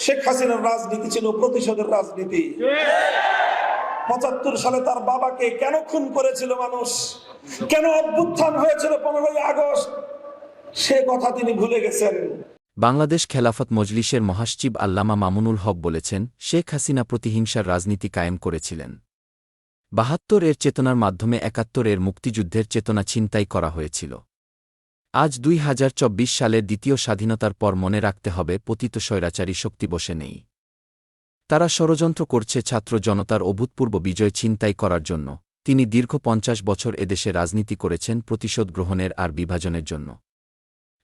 শেখ হাসিনার রাজনীতি ছিল প্রতিশোধের রাজনীতি। পঁচাত্তর সালে তার বাবাকে কেন খুন করেছিল মানুষ? কেন অভ্যুত্থান হয়েছিল পনেরোই আগস্ট? সে কথা তিনি ভুলে গেছেন। বাংলাদেশ খেলাফত মজলিসের মহাসচিব আল্লামা মামুনুল হক বলেছেন, শেখ হাসিনা প্রতিহিংসার রাজনীতি কায়েম করেছিলেন। বাহাত্তর এর চেতনার মাধ্যমে একাত্তর এর মুক্তিযুদ্ধের চেতনা ছিনতাই করা হয়েছিল। আজ দুই হাজার চব্বিশ সালের দ্বিতীয় স্বাধীনতার পর মনে রাখতে হবে, পতিত স্বৈরাচারী শক্তি বসে নেই। তারা ষড়যন্ত্র করছে ছাত্র জনতার অভূতপূর্ব বিজয় ছিনতাই করার জন্য। তিনি দীর্ঘ পঞ্চাশ বছর এদেশে রাজনীতি করেছেন প্রতিশোধ গ্রহণের আর বিভাজনের জন্য।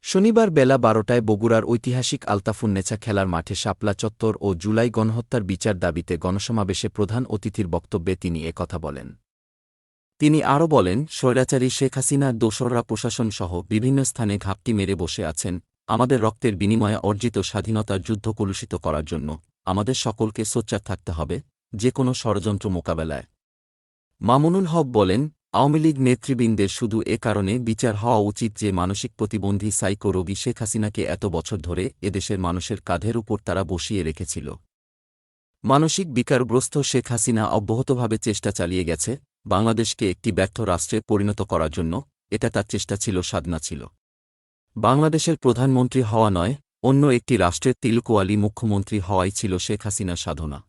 শনিবার বেলা বারোটায় বগুড়ার ঐতিহাসিক আলতাফুন্নেছা খেলার মাঠে শাপলা চত্বর ও জুলাই গণহত্যার বিচার দাবিতে গণসমাবেশে প্রধান অতিথির বক্তব্যে তিনি একথা বলেন। তিনি আরও বলেন, স্বৈরাচারী শেখ হাসিনার দোসররা প্রশাসনসহ বিভিন্ন স্থানে ঘাপটি মেরে বসে আছেন, আমাদের রক্তের বিনিময়ে অর্জিত স্বাধীনতার যুদ্ধ কলুষিত করার জন্য, আমাদের সকলকে সোচ্চার থাকতে হবে যে কোনো ষড়যন্ত্র মোকাবেলায়। মামুনুল হক বলেন, আওয়ামী লীগ নেতৃবৃন্দের শুধু এ কারণে বিচার হওয়া উচিত যে মানসিক প্রতিবন্ধী সাইকো রোগী শেখ হাসিনাকে এত বছর ধরে এদেশের মানুষের কাঁধের উপর তারা বসিয়ে রেখেছিল। মানসিক বিকারগ্রস্ত শেখ হাসিনা অব্যাহতভাবে চেষ্টা চালিয়ে গেছে বাংলাদেশকে একটি ব্যর্থ রাষ্ট্রে পরিণত করার জন্য এটা তার চেষ্টা ছিল, সাধনা ছিল। বাংলাদেশের প্রধানমন্ত্রী হওয়া নয়, অন্য একটি রাষ্ট্রের তিলকোয়ালি মুখ্যমন্ত্রী হওয়াই ছিল শেখ হাসিনার সাধনা।